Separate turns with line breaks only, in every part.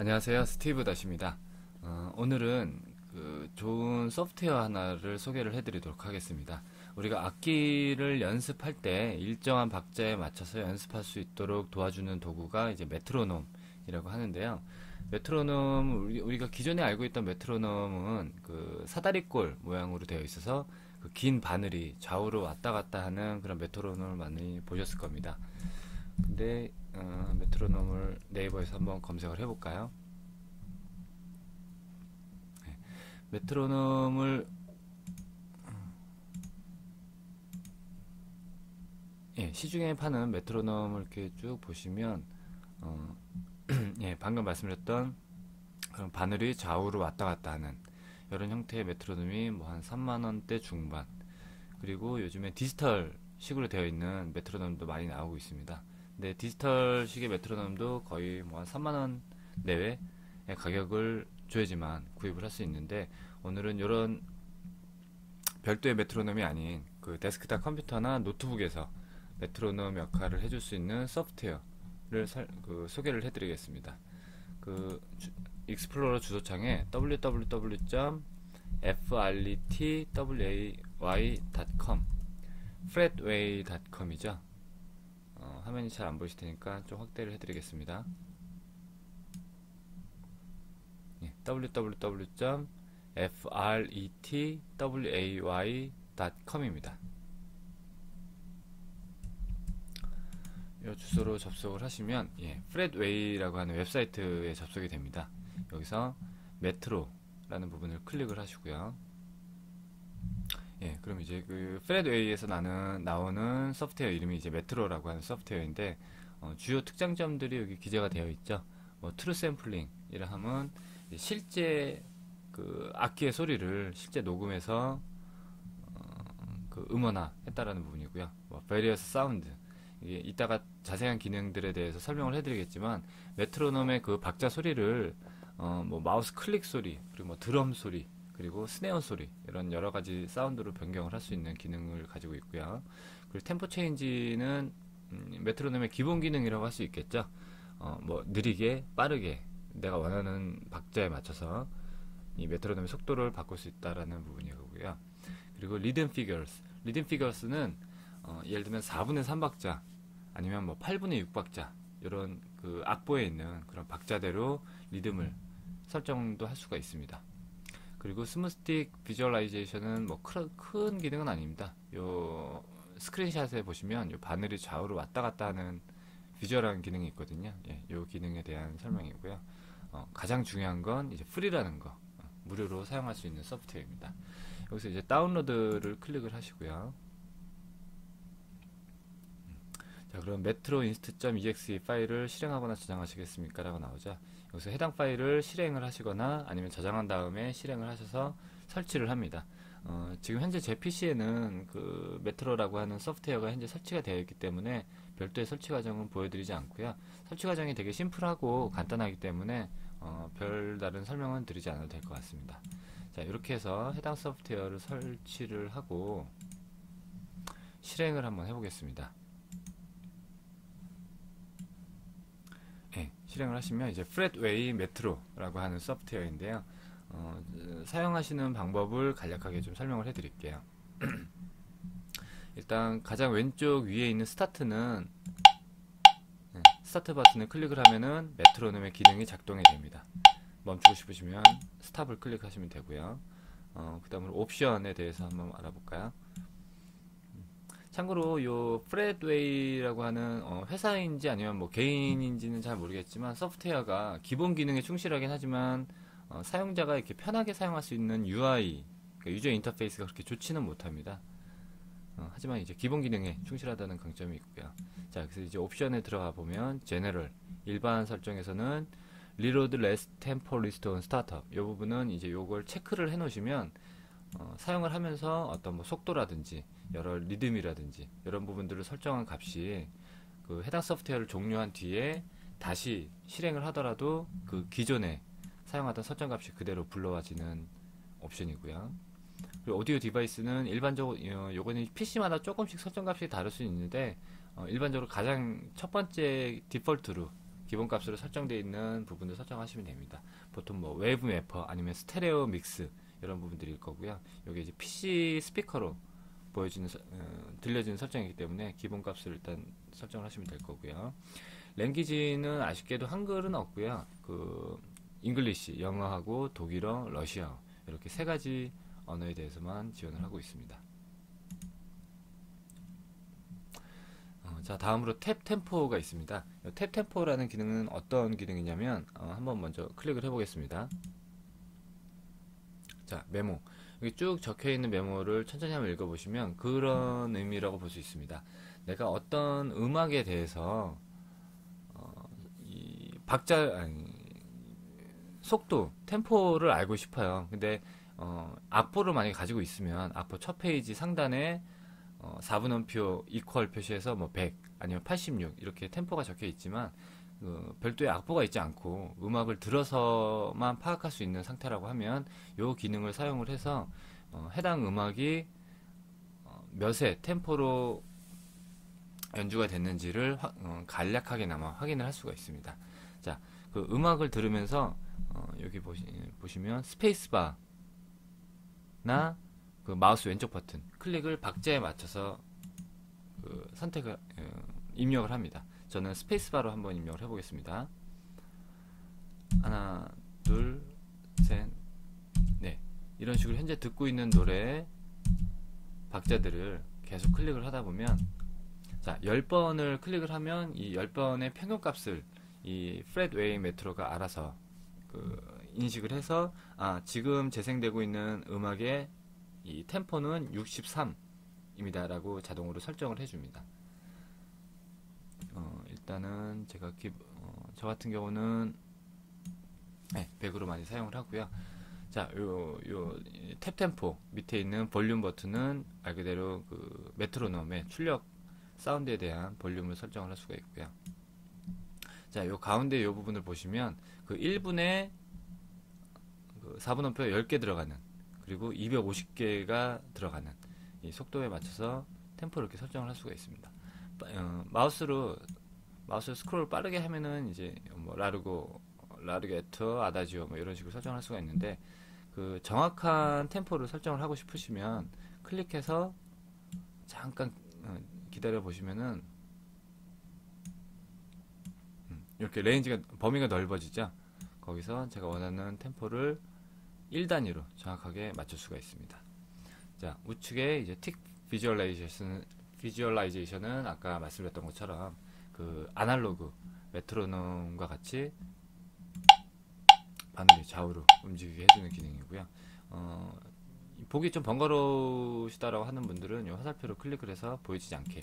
안녕하세요. 스티브 다시입니다. 어, 오늘은 그 좋은 소프트웨어 하나를 소개를 해드리도록 하겠습니다. 우리가 악기를 연습할 때 일정한 박자에 맞춰서 연습할 수 있도록 도와주는 도구가 이제 메트로놈이라고 하는데요. 메트로놈 우리, 가 기존에 알고 있던 메트로놈은 그 사다리꼴 모양으로 되어 있어서 그 긴 바늘이 좌우로 왔다 갔다 하는 그런 메트로놈을 많이 보셨을 겁니다. 근데 어, 메트로놈을 네이버에서 한번 검색을 해볼까요? 네. 메트로놈을 예, 시중에 파는 메트로놈을 이렇게 쭉 보시면 어, 예, 방금 말씀드렸던 그런 바늘이 좌우로 왔다 갔다 하는 이런 형태의 메트로놈이 뭐 한 3만원대 중반 그리고 요즘에 디지털 식으로 되어 있는 메트로놈도 많이 나오고 있습니다. 네, 디지털식의 메트로놈도 거의 뭐 한 3만원 내외의 가격을 줘야지만 구입을 할 수 있는데 오늘은 이런 별도의 메트로놈이 아닌 그 데스크탑 컴퓨터나 노트북에서 메트로놈 역할을 해줄 수 있는 소프트웨어를 살, 그 소개를 해드리겠습니다. 그 주, 익스플로러 주소창에 www.fretway.com fretway.com이죠. 화면이 잘 안 보이실 테니까 좀 확대를 해드리겠습니다. 예, www.fretway.com입니다. 이 주소로 접속을 하시면 예, 프레드웨이라고 하는 웹사이트에 접속이 됩니다. 여기서 메트로라는 부분을 클릭을 하시고요. 예, 그럼 이제 그 프레드웨이에서 나는 나오는 소프트웨어 이름이 이제 메트로라고 하는 소프트웨어인데 어, 주요 특장점들이 여기 기재가 되어 있죠. 뭐 트루 샘플링이라 하면 실제 그 악기의 소리를 실제 녹음해서 어, 그 음원화 했다라는 부분이고요. 뭐 various 사운드 이게 이따가 자세한 기능들에 대해서 설명을 해드리겠지만 메트로놈의 그 박자 소리를 어, 뭐 마우스 클릭 소리 그리고 뭐 드럼 소리 그리고 스네어 소리 이런 여러 가지 사운드로 변경을 할 수 있는 기능을 가지고 있고요. 그리고 템포 체인지는 음, 메트로놈의 기본 기능이라고 할 수 있겠죠. 어, 뭐 느리게 빠르게 내가 원하는 박자에 맞춰서 이 메트로놈의 속도를 바꿀 수 있다라는 부분이고요. 그리고 리듬 피겨스 리듬 피겨스는 어, 예를 들면 4분의 3박자 아니면 뭐 8분의 6박자 이런 그 악보에 있는 그런 박자대로 리듬을 설정도 할 수가 있습니다. 그리고 스무스틱 비주얼라이제이션은 뭐 큰 기능은 아닙니다. 요 스크린샷에 보시면 요 바늘이 좌우로 왔다 갔다 하는 비주얼한 기능이 있거든요. 예, 요 기능에 대한 설명이고요. 어, 가장 중요한 건 이제 프리라는 거. 어, 무료로 사용할 수 있는 소프트웨어입니다. 여기서 이제 다운로드를 클릭을 하시고요. 음, 자, 그럼 metro inst.exe 파일을 실행하거나 저장하시겠습니까? 라고 나오죠. 여기서 해당 파일을 실행을 하시거나 아니면 저장한 다음에 실행을 하셔서 설치를 합니다. 어, 지금 현재 제 PC에는 그 메트로라고 하는 소프트웨어가 현재 설치가 되어 있기 때문에 별도의 설치 과정은 보여드리지 않고요. 설치 과정이 되게 심플하고 간단하기 때문에 어, 별다른 설명은 드리지 않아도 될 것 같습니다. 자 이렇게 해서 해당 소프트웨어를 설치를 하고 실행을 한번 해보겠습니다. 실행을 하시면 이제 프렛웨이 메트로라고 하는 소프트웨어인데요. 어, 사용하시는 방법을 간략하게 좀 설명을 해드릴게요. 일단 가장 왼쪽 위에 있는 스타트는 네, 스타트 버튼을 클릭을 하면은 메트로놈의 기능이 작동이 됩니다. 멈추고 싶으시면 스탑을 클릭하시면 되고요. 어, 그 다음으로 옵션에 대해서 한번 알아볼까요? 참고로 요 프레드웨이라고 하는 어, 회사인지 아니면 뭐 개인인지는 잘 모르겠지만 소프트웨어가 기본 기능에 충실하긴 하지만 어, 사용자가 이렇게 편하게 사용할 수 있는 UI 그러니까 유저 인터페이스가 그렇게 좋지는 못합니다. 어, 하지만 이제 기본 기능에 충실하다는 강점이 있고요. 자, 그래서 이제 옵션에 들어가 보면 제너럴 일반 설정에서는 리로드 레스 템포 리스톤 스타트업 이 부분은 이제 요걸 체크를 해 놓으시면 어, 사용을 하면서 어떤 뭐 속도라든지 여러 리듬이라든지 이런 부분들을 설정한 값이 그 해당 소프트웨어를 종료한 뒤에 다시 실행을 하더라도 그 기존에 사용하던 설정 값이 그대로 불러와지는 옵션이고요. 그리고 오디오 디바이스는 일반적으로 어, 요거는 PC마다 조금씩 설정 값이 다를 수 있는데 어, 일반적으로 가장 첫 번째 디폴트로 기본 값으로 설정되어 있는 부분을 설정하시면 됩니다. 보통 뭐 웨이브 매퍼 아니면 스테레오 믹스 이런 부분들일 거고요. 여기 이제 PC 스피커로 보여지는 어, 들려지는 설정이기 때문에 기본값을 일단 설정을 하시면 될 거고요. 랭귀지는 아쉽게도 한글은 없고요. 그 잉글리시 영어하고 독일어, 러시아어 이렇게 세 가지 언어에 대해서만 지원을 하고 있습니다. 어, 자 다음으로 탭 템포가 있습니다. 탭 템포라는 기능은 어떤 기능이냐면 어, 한번 먼저 클릭을 해보겠습니다. 자 메모 여기 쭉 적혀 있는 메모를 천천히 한번 읽어보시면 그런 의미라고 볼 수 있습니다. 내가 어떤 음악에 대해서 어, 이 박자 아니, 속도 템포를 알고 싶어요. 근데 어, 악보를 만약에 가지고 있으면 악보 첫 페이지 상단에 어, 4분음표 이퀄 표시해서 뭐 100 아니면 86 이렇게 템포가 적혀 있지만 그 별도의 악보가 있지 않고 음악을 들어서만 파악할 수 있는 상태라고 하면 이 기능을 사용을 해서 어, 해당 음악이 어, 몇의 템포로 연주가 됐는지를 화, 어, 간략하게나마 확인을 할 수가 있습니다. 자, 그 음악을 들으면서 어, 여기 보시, 보시면 스페이스바나 그 마우스 왼쪽 버튼 클릭을 박자에 맞춰서 그 선택을 어, 입력을 합니다. 저는 스페이스바로 한번 입력을 해보겠습니다. 하나, 둘, 셋, 네. 이런 식으로 현재 듣고 있는 노래 박자들을 계속 클릭을 하다 보면 자, 10번을 클릭을 하면 이 10번의 평균 값을 이 프레드 웨이 메트로가 알아서 그 인식을 해서 아, 지금 재생되고 있는 음악의 이 템포는 63입니다라고 자동으로 설정을 해 줍니다. 어, 일단은 제가 기, 어, 저 같은 경우는 네, 100으로 많이 사용을 하고요. 자, 요, 요, 탭 템포 밑에 있는 볼륨 버튼은 말 그대로 그 메트로놈의 출력 사운드에 대한 볼륨을 설정을 할 수가 있고요. 자, 요 가운데 요 부분을 보시면 그 1분에 그 4분음표 10개 들어가는 그리고 250개가 들어가는 이 속도에 맞춰서 템포를 이렇게 설정을 할 수가 있습니다. 어, 마우스로 마우스 스크롤 빠르게 하면은 이제 뭐 라르고 라르게토 아다지오 뭐 이런 식으로 설정할 수가 있는데 그 정확한 템포를 설정을 하고 싶으시면 클릭해서 잠깐 어, 기다려 보시면은 음, 이렇게 레인지가 범위가 넓어지죠. 거기서 제가 원하는 템포를 1단위로 정확하게 맞출 수가 있습니다. 자, 우측에 이제 틱 비주얼라이제이션 비주얼라이제이션은 아까 말씀드렸던 것처럼 그 아날로그 메트로놈과 같이 바늘이 좌우로 움직이게 해주는 기능이고요. 어, 보기 좀 번거로우시다라고 하는 분들은 이 화살표로 클릭을 해서 보이지 않게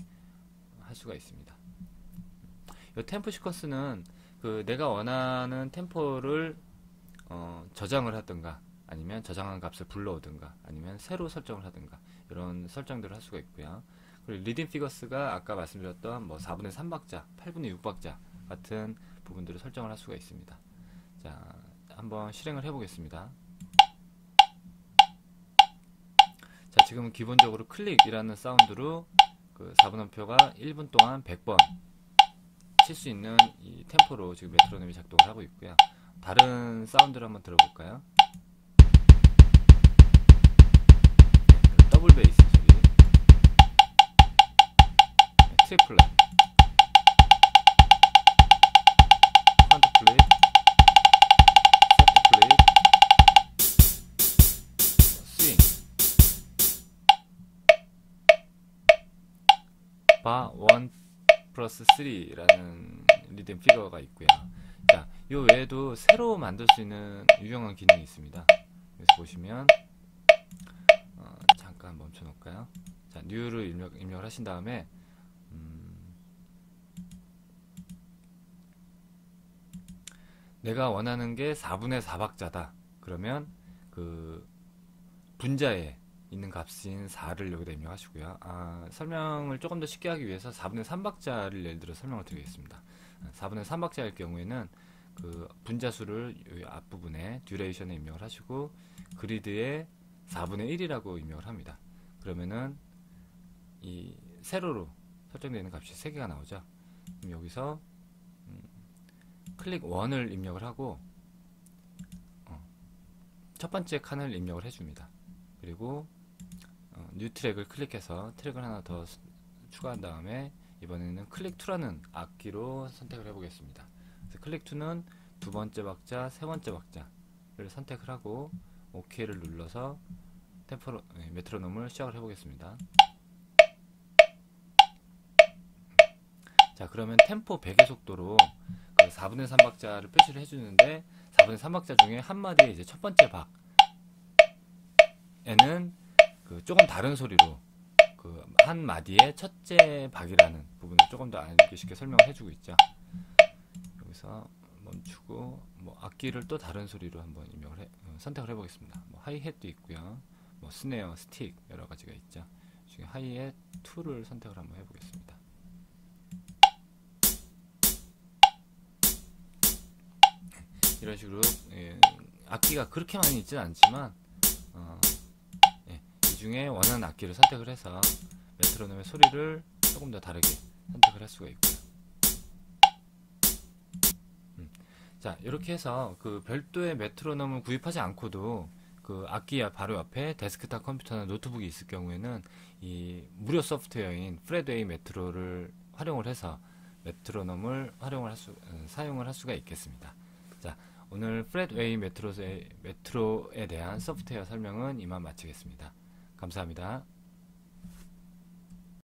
할 수가 있습니다. 이 템포 시퀀스는 그 내가 원하는 템포를 어, 저장을 하든가 아니면 저장한 값을 불러오든가 아니면 새로 설정을 하든가 이런 설정들을 할 수가 있고요. 그리고 리딩 피거스가 아까 말씀드렸던 뭐 4분의 3박자, 8분의 6박자 같은 부분들을 설정을 할 수가 있습니다. 자, 한번 실행을 해보겠습니다. 자, 지금은 기본적으로 클릭이라는 사운드로 그 4분음표가 1분 동안 100번 칠 수 있는 이 템포로 지금 메트로놈이 작동을 하고 있고요. 다른 사운드를 한번 들어볼까요? 더블 베이스 소리 트리플렛 퀀트 플레이. 세트 플레이. 스윙. 바1 플러스 3라는 리듬 피거가 있고요. 자, 요 외에도 새로 만들 수 있는 유용한 기능이 있습니다. 여기서 보시면 어, 잠깐 멈춰 놓을까요? 자, 뉴를 입력, 입력을 하신 다음에 내가 원하는 게 4분의 4박자다. 그러면 그 분자에 있는 값인 4를 여기다 입력하시고요. 아, 설명을 조금 더 쉽게 하기 위해서 4분의 3박자를 예를 들어 설명을 드리겠습니다. 4분의 3박자일 경우에는 그 분자수를 이 앞부분에 듀레이션에 입력을 하시고 그리드에 4분의 1이라고 입력을 합니다. 그러면은 이 세로로 설정되어 있는 값이 3개가 나오죠. 여기서 음, 클릭 1을 입력을 하고 어, 첫 번째 칸을 입력을 해줍니다. 그리고 어, 뉴 트랙을 클릭해서 트랙을 하나 더 수- 추가한 다음에 이번에는 클릭 2라는 악기로 선택을 해보겠습니다. 클릭 2는 두 번째 박자, 세 번째 박자를 선택을 하고 OK를 눌러서 템포로 네, 메트로놈을 시작을 해보겠습니다. 자 그러면 템포 100의 속도로 그 4분의 3박자를 표시를 해주는데 4분의 3박자 중에 한 마디에 이제 첫 번째 박에는 그 조금 다른 소리로 그 한 마디의 첫째 박이라는 부분을 조금 더 알기 쉽게 설명을 해주고 있죠. 여기서 멈추고 뭐 악기를 또 다른 소리로 한번 입력을 해, 어, 선택을 해보겠습니다. 뭐 하이햇도 있고요, 뭐 스네어, 스틱 여러 가지가 있죠. 지금 하이햇 2를 선택을 한번 해보겠습니다. 이런 식으로 예, 악기가 그렇게 많이 있지는 않지만 어, 예, 이 중에 원하는 악기를 선택을 해서 메트로놈의 소리를 조금 더 다르게 선택을 할 수가 있고요. 음, 자 이렇게 해서 그 별도의 메트로놈을 구입하지 않고도 그 악기 바로 옆에 데스크탑 컴퓨터나 노트북이 있을 경우에는 이 무료 소프트웨어인 프레드웨이 메트로를 활용을 해서 메트로놈을 활용을 할 수, 어, 사용을 할 수가 있겠습니다. 자, 오늘 프레드웨이 메트로에, 메트로에 대한 소프트웨어 설명은 이만 마치겠습니다. 감사합니다.